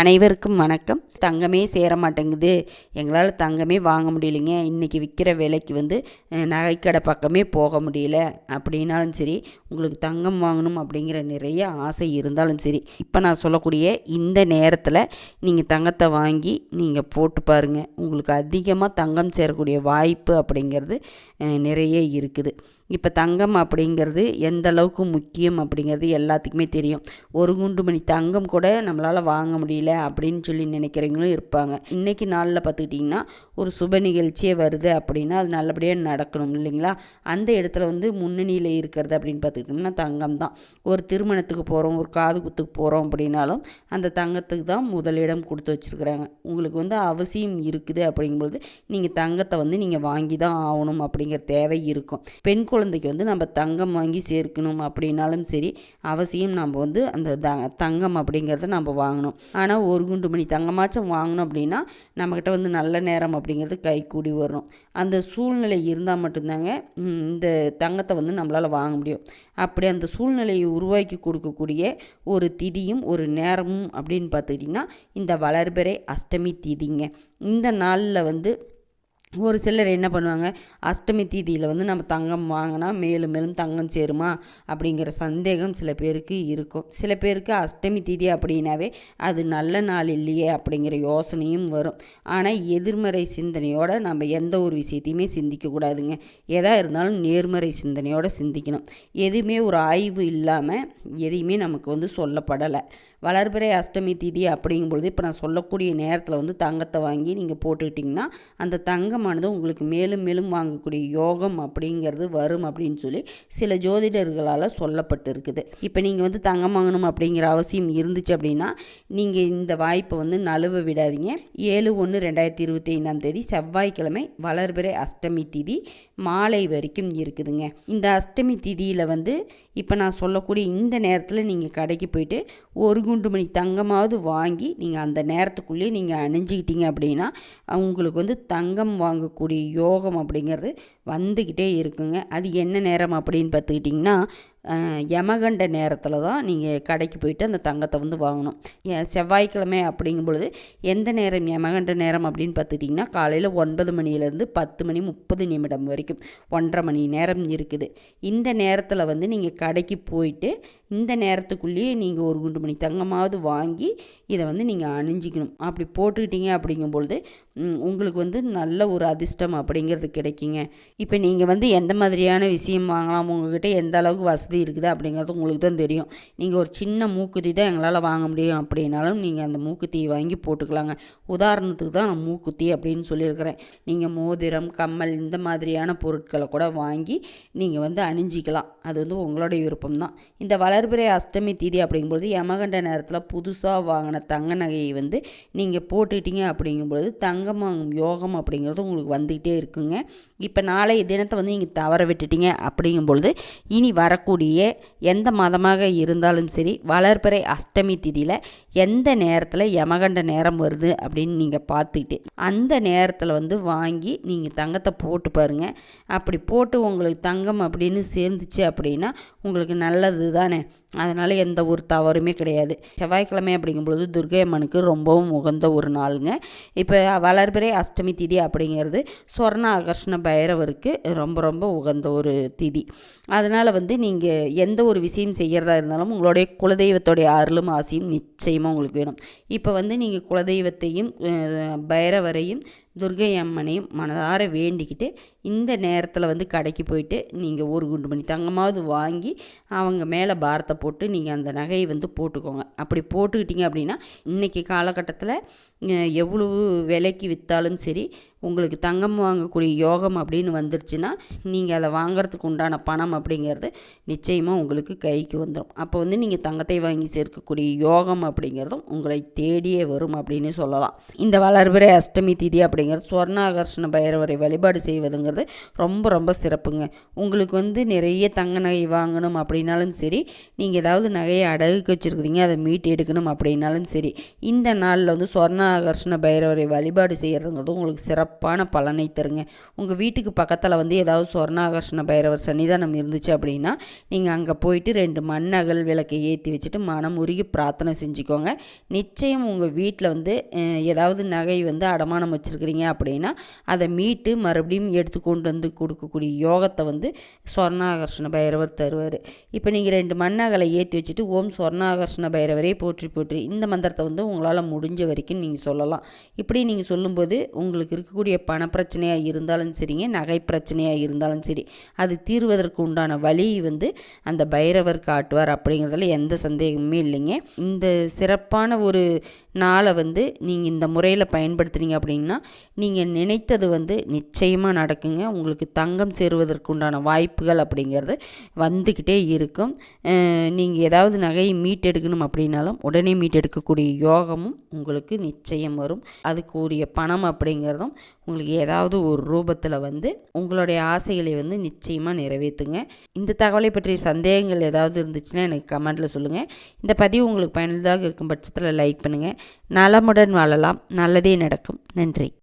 அனைவருக்கும் வணக்கம். தங்கமே சேர மாட்டேங்குது எங்களால் தங்கமே வாங்க முடியலைங்க. இன்றைக்கி விற்கிற விலைக்கு வந்து நகைக்கடை பக்கமே போக முடியல. அப்படின்னாலும் சரி உங்களுக்கு தங்கம் வாங்கணும் அப்படிங்கிற நிறைய ஆசை இருந்தாலும் சரி இப்போ நான் சொல்லக்கூடிய இந்த நேரத்தில் நீங்கள் தங்கத்தை வாங்கி நீங்கள் போட்டு பாருங்கள் உங்களுக்கு அதிகமாக தங்கம் சேரக்கூடிய வாய்ப்பு அப்படிங்கிறது நிறைய இருக்குது. இப்போ தங்கம் அப்படிங்கிறது எந்த அளவுக்கு முக்கியம் அப்படிங்கிறது எல்லாத்துக்குமே தெரியும். ஒரு குண்டு மணி தங்கம் கூட நம்மளால் வாங்க முடியல. அப்படின்னு சொல்லி நினைக்கிறவங்களும் இருப்பாங்க. இன்றைக்கி நாளில் பார்த்துக்கிட்டிங்கன்னா ஒரு சுப நிகழ்ச்சியே வருது அப்படின்னா அது நல்லபடியாக நடக்கணும் இல்லைங்களா? அந்த இடத்துல வந்து முன்னணியில் இருக்கிறது அப்படின்னு பார்த்துக்கிட்டோம்னா தங்கம் தான் ஒரு திருமணத்துக்கு போகிறோம் ஒரு காது குத்துக்கு போகிறோம் அப்படின்னாலும் அந்த தங்கத்துக்கு தான் முதலிடம் கொடுத்து வச்சுருக்குறாங்க. உங்களுக்கு வந்து அவசியம் இருக்குது அப்படிங்கும்பொழுது நீங்கள் தங்கத்தை வந்து நீங்கள் வாங்கி தான் ஆகணும் அப்படிங்கிற தேவை இருக்கும். பெண் குழந்தைக்கு வந்து நம்ம தங்கம் வாங்கி சேர்க்கணும் அப்படின்னாலும் சரி அவசியம் நம்ம வந்து அந்த தங்கம் அப்படிங்கிறத நம்ம வாங்கணும். ஆனால் ஒரு குண்டு மணி தங்கமாச்சும் வாங்கணும் அப்படின்னா நம்மக்கிட்ட வந்து நல்ல நேரம் அப்படிங்கிறது கை கூடி வரும் அந்த சூழ்நிலை இருந்தால் மட்டும்தாங்க இந்த தங்கத்தை வந்து நம்மளால் வாங்க முடியும். அப்படி அந்த சூழ்நிலையை உருவாக்கி கொடுக்கக்கூடிய ஒரு திதியும் ஒரு நேரமும் அப்படின்னு பார்த்துக்கிட்டிங்கன்னா இந்த வளர்பிறை அஷ்டமி திதிங்க. இந்த நாளில் வந்து ஒரு சிலர் என்ன பண்ணுவாங்க அஷ்டமி தீதியில் வந்து நம்ம தங்கம் வாங்கினா மேலும் மேலும் தங்கம் சேருமா? அப்படிங்கிற சந்தேகம் சில பேருக்கு இருக்கும். சில பேருக்கு அஷ்டமி தீதி அப்படின்னாவே அது நல்ல நாள் இல்லையே அப்படிங்கிற யோசனையும் வரும். ஆனால் எதிர்மறை சிந்தனையோடு நம்ம எந்த ஒரு விஷயத்தையுமே சிந்திக்கக்கூடாதுங்க எதாக இருந்தாலும் நேர்மறை சிந்தனையோடு சிந்திக்கணும். எதுவுமே ஒரு ஆய்வு இல்லாமல் எதையுமே நமக்கு வந்து சொல்லப்படலை. வளர்பிறை அஷ்டமி தீதி அப்படிங்கும்பொழுது இப்போ நான் சொல்லக்கூடிய நேரத்தில் வந்து தங்கத்தை வாங்கி நீங்கள் போட்டுக்கிட்டிங்கன்னா அந்த தங்கம் தங்கமானது உங்களுக்கு மேலும் மேலும் வாங்கக்கூடிய யோகம் அப்படிங்கிறது வரும் அப்படின்னு சொல்லி சில ஜோதிடர்களால் சொல்லப்பட்டிருக்குது. இப்போ நீங்கள் வந்து தங்கம் வாங்கணும் அப்படிங்கிற அவசியம் இருந்துச்சு அப்படின்னா நீங்கள் இந்த வாய்ப்பை வந்து நழுவ விடாதீங்க. ஏழு ஒன்று ரெண்டாயிரத்தி இருபத்தி ஐந்தாம் தேதி செவ்வாய்க்கிழமை வளர்பிறை அஷ்டமி திதி மாலை வரைக்கும் இருக்குதுங்க. இந்த அஷ்டமி திதியில் வந்து இப்போ நான் சொல்லக்கூடிய இந்த நேரத்தில் நீங்கள் கடைக்கு போயிட்டு ஒரு குண்டு மணி தங்கமாவது வாங்கி நீங்கள் அந்த நேரத்துக்குள்ளேயே நீங்கள் அணிஞ்சிக்கிட்டீங்க அப்படின்னா உங்களுக்கு வந்து தங்கம் வாங்கக்கூடிய யோகம் அப்படிங்கிறது வந்துக்கிட்டே இருக்குங்க. அது என்ன நேரம் அப்படின்னு பார்த்துக்கிட்டிங்கன்னா யமகண்ட நேரத்தில் தான் நீங்கள் கடைக்கு போயிட்டு அந்த தங்கத்தை வந்து வாங்கணும். செவ்வாய்க்கிழமை அப்படிங்கும் பொழுது எந்த நேரம் யமகண்ட நேரம் அப்படின்னு பார்த்துட்டிங்கன்னா காலையில் ஒன்பது மணிலேருந்து பத்து மணி முப்பது நிமிடம் வரைக்கும் ஒன்றரை மணி நேரம் இருக்குது. இந்த நேரத்தில் வந்து நீங்கள் கடைக்கு போயிட்டு இந்த நேரத்துக்குள்ளேயே நீங்கள் ஒரு குண்டு மணி தங்கமாவது வாங்கி இதை வந்து நீங்கள் அணிஞ்சிக்கணும். அப்படி போட்டுக்கிட்டீங்க அப்படிங்கும் பொழுது உங்களுக்கு வந்து நல்ல ஒரு அதிர்ஷ்டம் அப்படிங்கிறது கிடைக்குங்க. இப்போ நீங்கள் வந்து எந்த மாதிரியான விஷயம் வாங்கலாம்? உங்ககிட்ட எந்த அளவுக்கு வசதி இருக்குது அப்படிங்கிறது உங்களுக்கு தான் தெரியும். நீங்கள் ஒரு சின்ன மூக்குத்தி தான் எங்களால் வாங்க முடியும் அப்படின்னாலும் நீங்கள் அந்த மூக்குத்தியை வாங்கி போட்டுக்கலாங்க. உதாரணத்துக்கு தான் நான் மூக்குத்தி அப்படின்னு சொல்லியிருக்கிறேன். நீங்கள் மோதிரம் கம்மல் இந்த மாதிரியான பொருட்களை கூட வாங்கி நீங்கள் வந்து அணிஞ்சிக்கலாம். அது வந்து உங்களுடைய விருப்பம் தான். இந்த வளர்பிறை அஷ்டமி தீதி அப்படிங்கும்போது யமகண்ட நேரத்தில் புதுசாக வாங்கின தங்க நகையை வந்து நீங்கள் போட்டுட்டீங்க அப்படிங்கும்பொழுது தங்கம் யோகம் அப்படிங்கிறது உங்களுக்கு வந்துக்கிட்டே இருக்குங்க. இப்போ நாளைய தினத்தை வந்து நீங்கள் தவற விட்டுட்டீங்க அப்படிங்கும்பொழுது இனி வரக்கூடிய எந்த மதமாக இருந்தாலும் சரி வளர்பிறை அஷ்டமி திதியில் எந்த நேரத்தில் யமகண்ட நேரம் வருது அப்படின்னு நீங்கள் பார்த்துக்கிட்டு அந்த நேரத்தில் வந்து வாங்கி நீங்கள் தங்கத்தை போட்டு பாருங்கள் அப்படி போட்டு உங்களுக்கு தங்கம் அப்படின்னு சேர்ந்துச்சு அப்படின்னா உங்களுக்கு நல்லது தானே அதனால் எந்த ஒரு தவறுமே கிடையாது. செவ்வாய்க்கிழமை அப்படிங்கும்பொழுது துர்கை அம்மனுக்கு ரொம்பவும் உகந்த ஒரு நாளுங்க. இப்போ வளர்பிறை அஷ்டமி திதி அப்படிங்கிறது சொர்ண ஆகர்ஷண பைரவருக்கு ரொம்ப ரொம்ப உகந்த ஒரு திதி. அதனால் வந்து நீங்கள் எந்த ஒரு விஷயம் செய்கிறதா இருந்தாலும் உங்களுடைய குலதெய்வத்துடைய அருளும் ஆசையும் நிச்சயமாக உங்களுக்கு வேணும். இப்போ வந்து நீங்கள் குலதெய்வத்தையும் பைரவரையும் துர்கை அம்மனையும் மனதார வேண்டிக்கிட்டு இந்த நேரத்தில் வந்து கடைக்கு போயிட்டு நீங்கள் ஒரு குண்டு மணி தங்கமாவது வாங்கி அவங்க மேலே பாரத்தை போட்டு நீங்கள் அந்த நகையை வந்து போட்டுக்கோங்க. அப்படி போட்டுக்கிட்டிங்க அப்படின்னா இன்றைக்கி காலகட்டத்தில் எவ்வளவு விலைக்கு விற்றாலும் சரி உங்களுக்கு தங்கம் வாங்கக்கூடிய யோகம் அப்படின்னு வந்துருச்சுன்னா நீங்கள் அதை வாங்குறதுக்கு உண்டான பணம் அப்படிங்கிறது நிச்சயமாக உங்களுக்கு கைக்கு வந்துடும் அப்போ வந்து நீங்கள் தங்கத்தை வாங்கி சேர்க்கக்கூடிய யோகம் அப்படிங்கிறதும் உங்களை தேடியே வரும் அப்படின்னு சொல்லலாம். இந்த வளர்பிறை அஷ்டமி திதி அப்படிங்கிறது சுவர்ணாகர்ஷண பைரவரை வழிபாடு செய்வதுங்கிறது ரொம்ப ரொம்ப சிறப்புங்க. உங்களுக்கு வந்து நிறைய தங்க நகை வாங்கணும் அப்படின்னாலும் சரி நீங்கள் ஏதாவது நகையை அடகுக்கு வச்சுருக்கிறீங்க அதை மீட்டு எடுக்கணும் அப்படின்னாலும் சரி இந்த நாளில் வந்து சுவர்ணாகர்ஷண ஆகர்ஷண பைரவரை வழிபாடு செய்கிறதுங்கிறது உங்களுக்கு சிறப்பு. சிறப்பான பலனை தருங்க. உங்கள் வீட்டுக்கு பக்கத்தில் வந்து ஏதாவது சொர்ணாகர்ஷ்ண பைரவர் சன்னிதானம் இருந்துச்சு அப்படின்னா நீங்கள் அங்கே போயிட்டு ரெண்டு மண்ணகல் விளக்கை ஏற்றி வச்சுட்டு மனம் உருகி பிரார்த்தனை செஞ்சுக்கோங்க. நிச்சயம் உங்கள் வீட்டில் வந்து ஏதாவது நகை வந்து அடமானம் வச்சுருக்கிறீங்க அப்படின்னா அதை மீட்டு மறுபடியும் எடுத்து கொண்டு வந்து கொடுக்கக்கூடிய யோகத்தை வந்து சொர்ணாகர்ஷ்ண பைரவர் தருவார். இப்போ நீங்கள் ரெண்டு மண்ணகலை ஏற்றி வச்சுட்டு ஓம் சொர்ணாகர்ஷ்ண பைரவரே போற்றி போற்றி இந்த மந்திரத்தை வந்து உங்களால் முடிஞ்ச வரைக்கும் நீங்கள் சொல்லலாம். இப்படி நீங்கள் சொல்லும்போது உங்களுக்கு இருக்கக்கூடிய பண பிரச்சனையாக இருந்தாலும் சரிங்க நகை பிரச்சனையாக இருந்தாலும் சரி. அது தீர்வதற்கு உண்டான வழி வந்து அந்த பைரவர் காட்டுவார் அப்படிங்கிறதுல எந்த சந்தேகமுமே இல்லைங்க. இந்த சிறப்பான ஒரு நாளை வந்து நீங்கள் இந்த முறையில் பயன்படுத்துனீங்க அப்படின்னா நீங்கள் நினைத்தது வந்து நிச்சயமாக நடக்குங்க. உங்களுக்கு தங்கம் சேருவதற்கு உண்டான வாய்ப்புகள் அப்படிங்கிறது வந்துக்கிட்டே இருக்கும். நீங்கள் ஏதாவது நகையை மீட்டெடுக்கணும் அப்படின்னாலும் உடனே மீட்டெடுக்கக்கூடிய யோகமும் உங்களுக்கு நிச்சயம் வரும். அதுக்குரிய பணம் அப்படிங்கிறதும் உங்களுக்கு ஏதாவது ஒரு ரூபத்தில் வந்து உங்களுடைய ஆசைகளை வந்து நிச்சயமாக நிறைவேற்றுங்க இந்த தகவலை பற்றிய சந்தேகங்கள் ஏதாவது இருந்துச்சுன்னா எனக்கு கமெண்ட்டில் சொல்லுங்கள் இந்த பதிவு உங்களுக்கு பயனுள்ளதாக இருக்கும் பட்சத்தில் லைக் பண்ணுங்கள் நலமுடன் வாழலாம். நல்லதே நடக்கும். நன்றி.